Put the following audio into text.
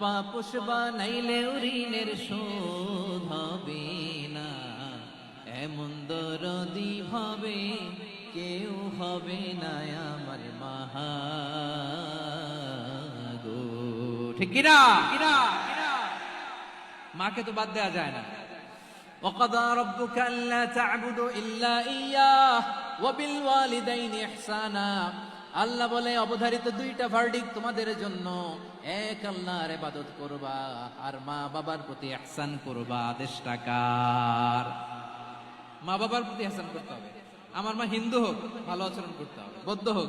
পাপুষ নাইলে ঋণের শোধ হবে না। এমন দরদি হবে কেউ হবে না আমার মাহাগো ঠিক কিনা? কিনা? মাকে তো বাদ দেওয়া যায় না। وقضى ربك ألا تعبدوا إلا إياه وبالوالدين إحسانا আল্লাহ বলে অবধারিত দুইটা ভার্ডিক তোমাদের জন্য এক আল্লাহর ইবাদত করবা আর মা বাবার প্রতি ইহসান করবা আদেশ টাকার মা বাবার প্রতি ইহসান করতে হবে আমার মা হিন্দু হোক ভালো আচরণ করতে হবে বৌদ্ধ হোক